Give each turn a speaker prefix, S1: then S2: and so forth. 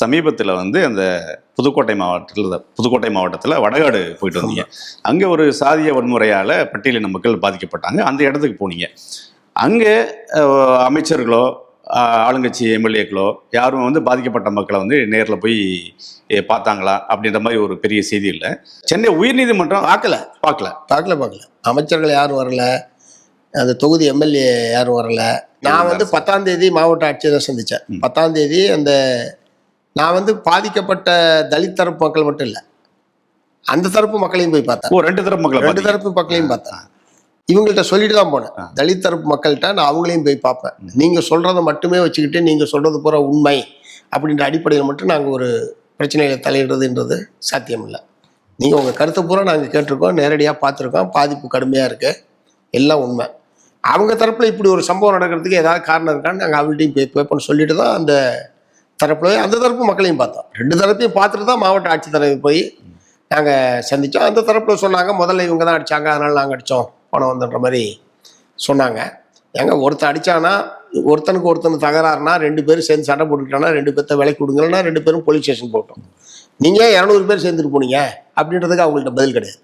S1: சமீபத்தில் வந்து அந்த புதுக்கோட்டை மாவட்டத்தில் புதுக்கோட்டை மாவட்டத்தில் வடகாடு போயிட்டு வந்தீங்க. அங்கே ஒரு சாதிய வன்முறையால் பட்டியலின மக்கள் பாதிக்கப்பட்டாங்க. அந்த இடத்துக்கு போனீங்க. அங்கே அமைச்சர்களோ ஆளுங்கட்சி எம்எல்ஏக்களோ யாரும் வந்து பாதிக்கப்பட்ட மக்களை வந்து நேரில் போய் பார்த்தாங்களா அப்படின்ற மாதிரி ஒரு பெரிய செய்தி இல்லை. சென்னை உயர்நீதிமன்றம்
S2: பார்க்கல
S1: பார்க்கல.
S2: பார்க்கல பார்க்கல. அமைச்சர்கள் யாரும் வரல. அந்த தொகுதி எம்எல்ஏ யாரும் வரல. நான் வந்து பத்தாம் தேதி மாவட்ட ஆட்சியரை சந்தித்தேன் பத்தாம் தேதி அந்த நான் வந்து பாதிக்கப்பட்ட தலித் தரப்பு மக்கள் மட்டும் இல்லை. அந்த தரப்பு மக்களையும் போய் பார்த்தேன்.
S1: ரெண்டு தரப்பு மக்களை
S2: ரெண்டு. தரப்பு மக்களையும் பார்த்தேன். இவங்கள்ட்ட சொல்லிட்டு தான் போனேன். தலித் தரப்பு மக்கள்கிட்ட நான் அவங்களையும் போய் பார்ப்பேன். நீங்கள் சொல்கிறத மட்டுமே வச்சுக்கிட்டு நீங்கள் சொல்கிறது பூரா உண்மை அப்படின்ற அடிப்படையில் மட்டும் நாங்கள் ஒரு பிரச்சனைகளை தலையிடுறதுன்றது சாத்தியம் இல்லை நீங்கள் உங்கள் கருத்தை பூரா நாங்கள் கேட்டிருக்கோம் நேரடியாக பார்த்துருக்கோம் பாதிப்பு கடுமையாக இருக்கு. எல்லாம் உண்மை. அவங்க தரப்பில் இப்படி ஒரு சம்பவம் நடக்கிறதுக்கு ஏதாவது காரணம் இருக்கான்னு நாங்கள் அவங்கள்ட்டையும் போய் பேப்போன்னு சொல்லிட்டு தான் அந்த தரப்புல அந்த தரப்பு மக்களையும் பார்த்தோம். ரெண்டு தரப்பையும் பார்த்துட்டு தான் மாவட்ட ஆட்சித்தலைவர் போய் நாங்கள் சந்தித்தோம் அந்த தரப்பில் சொன்னாங்க முதல்ல இவங்க தான் அடித்தாங்க அதனால் நாங்கள் அடித்தோம் பணம் வந்துன்ற மாதிரி சொன்னாங்க. ஏங்க ஒருத்தன் அடித்தானா ஒருத்தனுக்கு ஒருத்தன் தகராறுனா ரெண்டு பேரும் சேர்ந்து சண்டை போட்டுக்கிட்டானா ரெண்டு பேர்த்த விலைக்கு கொடுங்கன்னா ரெண்டு பேரும் போலீஸ் ஸ்டேஷன் போட்டோம் நீங்கள் இரநூறு பேர் சேர்ந்துட்டு போனீங்க? அப்படின்றதுக்கு அவங்கள்ட்ட பதில் கிடையாது.